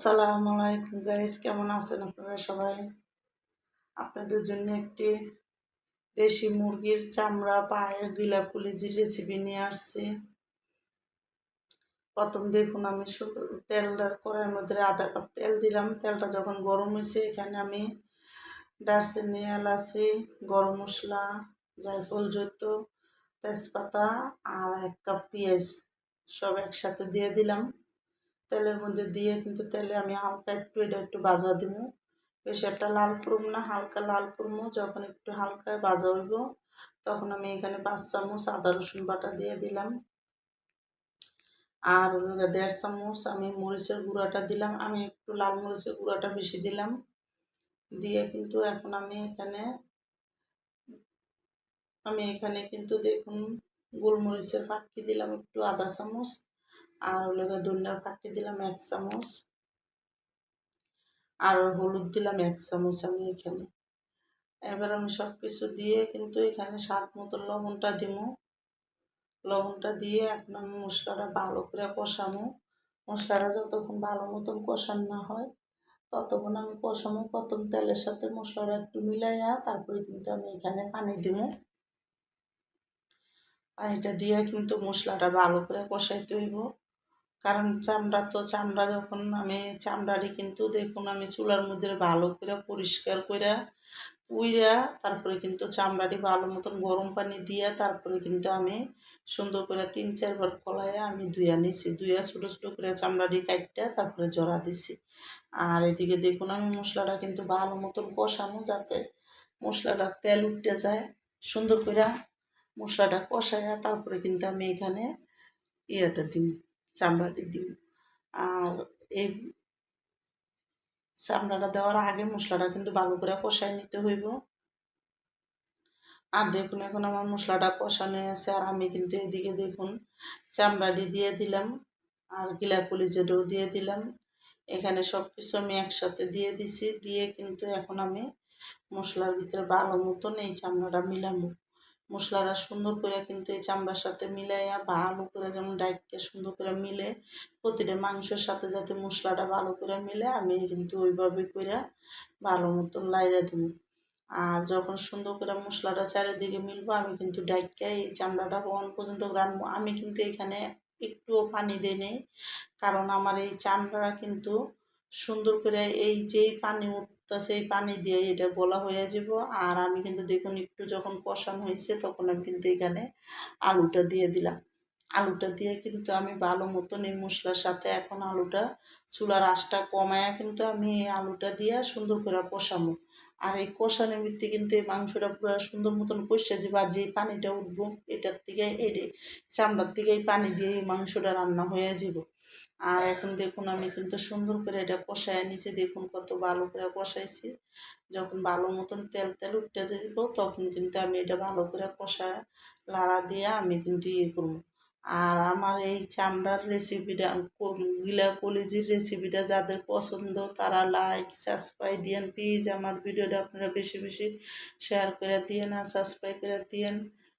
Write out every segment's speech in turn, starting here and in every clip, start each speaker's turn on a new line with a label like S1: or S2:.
S1: আসসালামু আলাইকুম গাইস কেমন আছেন আপনারা সবাই? আপনাদের জন্য একটি দেশি মুরগির চামড়া পায়ের গিলা পুলিজির রেসিপি নিয়ে আসছি। প্রথম দেখুন, আমি তেলটা কড়াইয়ের মধ্যে আধা কাপ তেল দিলাম। তেলটা যখন গরম হয়েছে, এখানে আমি দারচিনি, এলাচি, গরম মশলা, জায়ফল জৈত তেজপাতা আর এক কাপ পেঁয়াজ সব একসাথে দিয়ে দিলাম। তেলের মধ্যে দিয়ে কিন্তু তেলে আমি হালকা একটু, এটা একটু বাজা দিব। বেশি একটা লাল করুম না, হালকা লাল করব যখন একটু হালকা বাজা হইব, তখন আমি এখানে পাঁচ চামচ আদা, রসুন বাটা দিয়ে দিলাম। আর দেড় চামচ আমি মরিচের গুঁড়াটা দিলাম। আমি একটু লাল মরিচের গুঁড়াটা বেশি দিলাম। দিয়ে কিন্তু এখন আমি এখানে আমি এখানে কিন্তু দেখুন, গোলমরিচের পাখি দিলাম একটু আধা চামচ। আর হলো ধনিয়ার ফাঁকি দিলাম এক চামচ। আর হলুদ দিলাম এক চামচ আমি এখানে। এবার আমি সব কিছু দিয়ে কিন্তু এখানে স্বাদ মতো লবণটা দিব। লবণটা দিয়ে এখন আমি মশলাটা ভালো করে কষানো মশলাটা যতক্ষণ ভালো মতন কষান না হয়, ততক্ষণ আমি কষানো প্রথম তেলের সাথে মশলাটা একটু মিলাইয়া তারপরে কিন্তু আমি এখানে পানি দিব। পানিটা দিয়ে কিন্তু মশলাটা ভালো করে কষাইতে হইব। কারণ চামড়া তো চামড়া যখন আমি চামড়াটি কিন্তু দেখুন আমি চুলার মধ্যে ভালো করে পরিষ্কার করে উইরা তারপরে কিন্তু চামড়াটি ভালো মতন গরম পানি দিয়ে তারপরে কিন্তু আমি সুন্দর করে তিন চারবার ফলাইয়া আমি ধুয়া নিছি। ধুয়া ছোটো ছোটো করে চামড়াটি কাটটা তারপরে জড়া দিছি। আর এদিকে দেখুন আমি মশলাটা কিন্তু ভালো মতন কষানো যাতে মশলাটা তেল উঠতে যায়। সুন্দর করে মশলাটা কষাইয়া তারপরে কিন্তু আমি এখানে ইয়েটা দিই চামড়াটি দিব আর এই চামড়াটা দেওয়ার আগে মশলাটা কিন্তু ভালো করে কষাই নিতে হইব। আর দেখুন, এখন আমার মশলাটা কষানো আছে আর আমি কিন্তু এদিকে দেখুন চামড়াটি দিয়ে দিলাম আর গিলা কলিজেটাও দিয়ে দিলাম। এখানে সব কিছু আমি একসাথে দিয়ে দিছি, দিয়ে কিন্তু এখন আমি মশলার ভিতরে ভালো মতন এই চামড়াটা মিলামো মশলাটা সুন্দর করে কিন্তু এই চামড়ার সাথে মিলাইয়া ভালো করে যেমন ডাইককে সুন্দর করে মিলে, প্রতিটা মাংসের সাথে যাতে মশলাটা ভালো করে মিলে, আমি কিন্তু ওইভাবে করে ভালো মতন লাইরা দিব আর যখন সুন্দর করে মশলাটা চারিদিকে মিলবো, আমি কিন্তু ডাইককে এই চামড়াটা কখন পর্যন্ত রানবো। আমি কিন্তু এখানে একটুও পানি দিই নেই, কারণ আমার এই চামড়া কিন্তু সুন্দর করে এই যেই পানি উঠতেছে এই পানি দিয়ে এটা গলা হয়ে যাব। আর আমি কিন্তু দেখুন একটু যখন কষানো হয়েছে তখন আমি কিন্তু এখানে আলুটা দিয়ে দিলাম। আলুটা দিয়ে কিন্তু আমি ভালো মতন এই মশলার সাথে এখন আলুটা চুলার আঁশটা কমায়া কিন্তু আমি এই আলুটা দিয়ে সুন্দর করে কষাবো। আর এই কষানোর ভিত্তি কিন্তু এই মাংসটা পুরো সুন্দর মতন কষে যাবে আর যেই পানিটা উঠবো, এটার থেকে এই চামড়ার থেকে এই পানি দিয়ে এই মাংসটা রান্না হয়ে যাব আর এখন দেখুন আমি কিন্তু সুন্দর করে এটা কষায় নিছি দেখুন কত ভালো করে কষাইছি। যখন ভালো মতন তেল তেল উঠতে যাব তখন কিন্তু আমি এটা ভালো করে কষা, লাড়া দিয়ে আমি কিন্তু ইয়ে করব। আর আমার এই চামড়ার রেসিপিটা গিলা কলিজির রেসিপিটা যাদের পছন্দ, তারা লাইক সাবস্ক্রাইব দিয়েন। প্লিজ আমার ভিডিওটা আপনারা বেশি বেশি শেয়ার করে দিয়েন আর সাবস্ক্রাইব করে দিয়েন।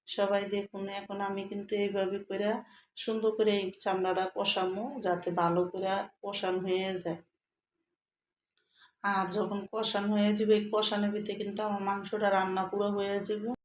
S1: সবাই দেখুন, এখন আমি কিন্তু এইভাবে করে সুন্দর করে এই চামড়াটা কষামো, যাতে ভালো করে কষান হয়ে যায়। আর যখন কষান হয়ে যাবে এই কষানোর ভিতরে কিন্তু আমার মাংসটা রান্না পুরো হয়ে যাবে।